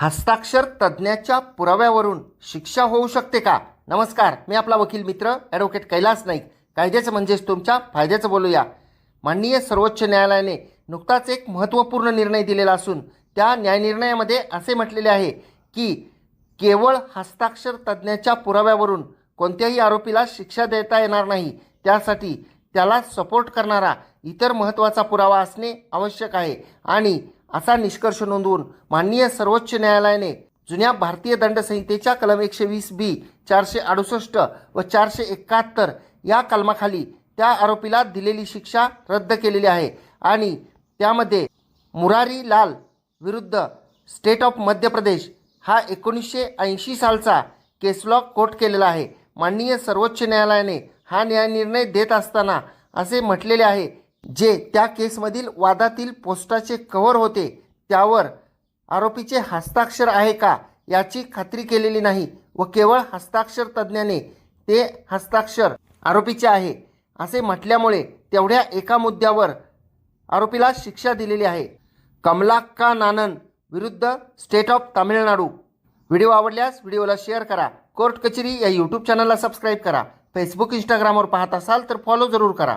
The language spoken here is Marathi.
हस्ताक्षर तज्ज्ञाच्या पुराव्यावरून शिक्षा होऊ शकते का? नमस्कार मी आपला वकील मित्र ॲडव्होकेट कैलास नाईक. कायद्याचं म्हणजेच तुमच्या फायद्याचं बोलूया. माननीय सर्वोच्च न्यायालयाने नुकताच एक महत्त्वपूर्ण निर्णय दिलेला असून त्या न्यायनिर्णयामध्ये असे म्हटलेले आहे की केवळ हस्ताक्षर तज्ज्ञाच्या पुराव्यावरून कोणत्याही आरोपीला शिक्षा देता येणार नाही. त्यासाठी त्याला सपोर्ट करणारा इतर महत्त्वाचा पुरावा असणे आवश्यक आहे. आणि असा निष्कर्ष नोंदवून माननीय सर्वोच्च न्यायालयाने जुन्या भारतीय दंडसंहितेच्या कलम एकशे वीस बी चारशे अडुसष्ट व चारशे एकाहत्तर या कलमाखाली त्या आरोपीला दिलेली शिक्षा रद्द केलेली आहे आणि त्यामध्ये मुरारी लाल विरुद्ध स्टेट ऑफ मध्य प्रदेश हा एकोणीसशे ऐंशी सालचा केसलॉ कोर्ट केलेला आहे. माननीय सर्वोच्च न्यायालयाने हा न्यायनिर्णय देत असताना असे म्हटलेले आहे जे त्या केसमधील वादातील पोस्टाचे कव्हर होते त्यावर आरोपीचे हस्ताक्षर आहे का याची खात्री केलेली नाही व केवळ हस्ताक्षर तज्ज्ञाने ते हस्ताक्षर आरोपीचे आहे असे म्हटल्यामुळे तेवढ्या एका मुद्द्यावर आरोपीला शिक्षा दिलेली आहे. कमलाक्का नानन विरुद्ध स्टेट ऑफ तामिळनाडू. व्हिडिओ आवडल्यास व्हिडिओला शेअर करा. कोर्ट कचेरी या यूट्यूब चॅनलला सबस्क्राईब करा. फेसबुक इंस्टाग्रामवर पाहत असाल तर फॉलो जरूर करा.